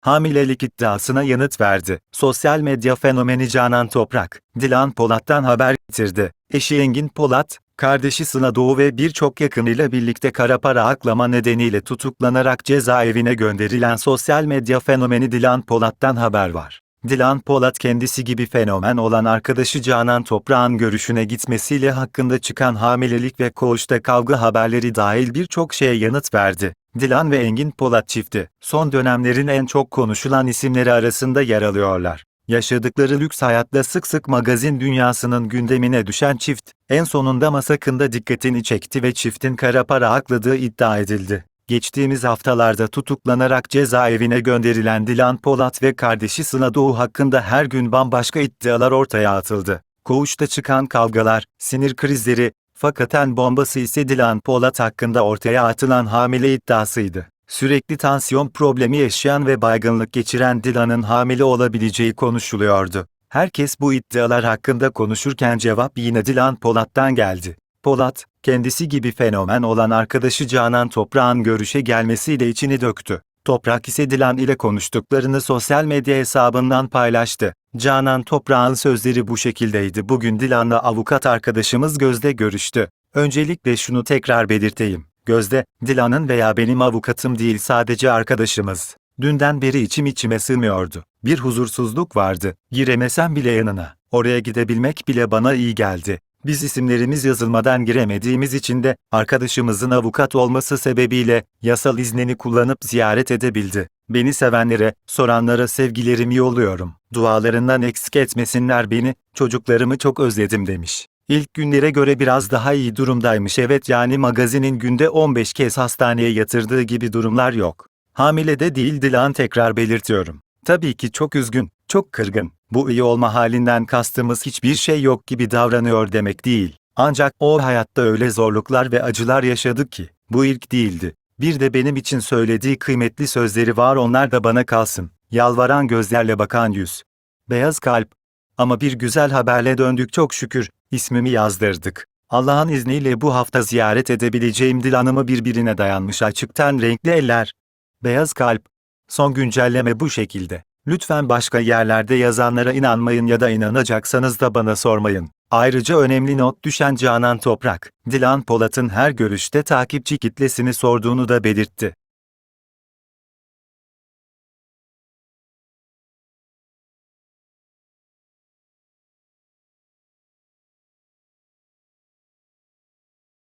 hamilelik iddiasına yanıt verdi. Sosyal medya fenomeni Canan Toprak, Dilan Polat'tan haber getirdi. Eşi Engin Polat, kardeşi Sıla Doğu ve birçok yakınıyla birlikte kara para aklama nedeniyle tutuklanarak cezaevine gönderilen sosyal medya fenomeni Dilan Polat'tan haber var. Dilan Polat kendisi gibi fenomen olan arkadaşı Canan Toprak'ın görüşüne gitmesiyle hakkında çıkan hamilelik ve koğuşta kavga haberleri dahil birçok şeye yanıt verdi. Dilan ve Engin Polat çifti, son dönemlerin en çok konuşulan isimleri arasında yer alıyorlar. Yaşadıkları lüks hayatla sık sık magazin dünyasının gündemine düşen çift, en sonunda masakında dikkatini çekti ve çiftin kara para akladığı iddia edildi. Geçtiğimiz haftalarda tutuklanarak cezaevine gönderilen Dilan Polat ve kardeşi Sıla Doğu hakkında her gün bambaşka iddialar ortaya atıldı. Koğuşta çıkan kavgalar, sinir krizleri, fakat en bombası ise Dilan Polat hakkında ortaya atılan hamile iddiasıydı. Sürekli tansiyon problemi yaşayan ve baygınlık geçiren Dilan'ın hamile olabileceği konuşuluyordu. Herkes bu iddialar hakkında konuşurken cevap yine Dilan Polat'tan geldi. Polat, kendisi gibi fenomen olan arkadaşı Canan Toprak'ın görüşe gelmesiyle içini döktü. Toprak ise Dilan ile konuştuklarını sosyal medya hesabından paylaştı. Canan Toprak'ın sözleri bu şekildeydi. Bugün Dilan'la avukat arkadaşımız Gözde görüştü. Öncelikle şunu tekrar belirteyim. Gözde, Dilan'ın veya benim avukatım değil sadece arkadaşımız. Dünden beri içim içime sığmıyordu. Bir huzursuzluk vardı. Giremesem bile yanına. Oraya gidebilmek bile bana iyi geldi. Biz isimlerimiz yazılmadan giremediğimiz için de arkadaşımızın avukat olması sebebiyle yasal iznini kullanıp ziyaret edebildi. Beni sevenlere, soranlara sevgilerimi yolluyorum. Dualarından eksik etmesinler beni, çocuklarımı çok özledim demiş. İlk günlere göre biraz daha iyi durumdaymış evet yani magazinin günde 15 kez hastaneye yatırdığı gibi durumlar yok. Hamile de değil Dilan tekrar belirtiyorum. Tabii ki çok üzgün, çok kırgın. Bu iyi olma halinden kastımız hiçbir şey yok gibi davranıyor demek değil. Ancak o hayatta öyle zorluklar ve acılar yaşadı ki, bu ilk değildi. Bir de benim için söylediği kıymetli sözleri var onlar da bana kalsın. Yalvaran gözlerle bakan yüz. Beyaz kalp. Ama bir güzel haberle döndük çok şükür, ismimi yazdırdık. Allah'ın izniyle bu hafta ziyaret edebileceğim Dilan'ımı birbirine dayanmış açıktan renkli eller. Beyaz kalp. Son güncelleme bu şekilde. Lütfen başka yerlerde yazanlara inanmayın ya da inanacaksanız da bana sormayın. Ayrıca önemli not düşen Canan Toprak, Dilan Polat'ın her görüşte takipçi kitlesini sorduğunu da belirtti.